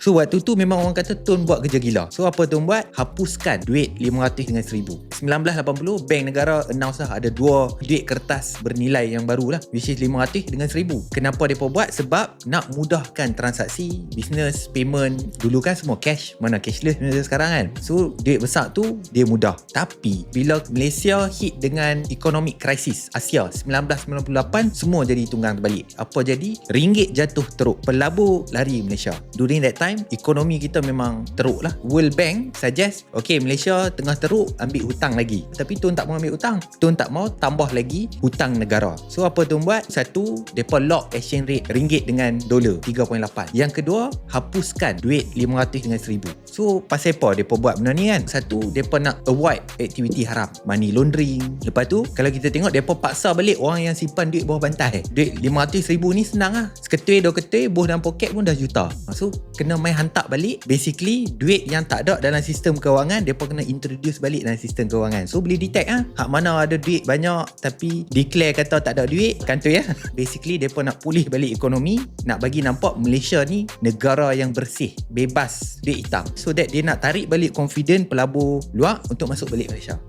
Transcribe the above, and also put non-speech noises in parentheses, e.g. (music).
So waktu tu memang orang kata Tun buat kerja gila. So apa Tun buat? Hapuskan duit 500 dengan 1000. 1980 bank negara announce lah ada dua duit kertas bernilai yang baru lah which is 500 dengan 1000. Kenapa mereka buat? Sebab nak mudahkan transaksi, business, payment. Dulu kan semua cash, mana cashless sekarang kan. So duit besar tu dia mudah. Tapi bila Malaysia hit dengan economic crisis Asia 1998 semua jadi tunggang terbalik. Apa jadi? Ringgit jatuh teruk. Pelabur lari Malaysia. During that time ekonomi kita memang teruk lah. World Bank suggest okay Malaysia tengah teruk ambil hutang lagi. Tapi Tun tak mau ambil hutang. Tun tak mau tambah lagi hutang negara. So apa Tun buat? Satu, mereka lock exchange rate ringgit dengan dolar 3.8. Yang kedua, hapuskan duit 500 dengan 1000. So pasal apa mereka buat benda ni kan? Satu, mereka nak avoid aktiviti haram. Money laundering. Lepas tu, kalau kita tengok mereka paksa balik orang yang simpan duit bawah bantai. Duit 500 ribu ni senang lah. Seketui dua ketui, boh dalam poket pun dah juta. So, kena main hantar balik. Basically, duit yang tak ada dalam sistem kewangan, mereka kena introduce balik dalam sistem kewangan. So, boleh detect ah, hak mana ada duit banyak tapi declare kata tak ada duit, kan tu ya. (laughs) Basically, mereka nak pulih balik ekonomi, nak bagi nampak Malaysia ni negara yang bersih, bebas duit hitam. So that dia nak tarik balik confident pelabur luar untuk masuk balik Malaysia.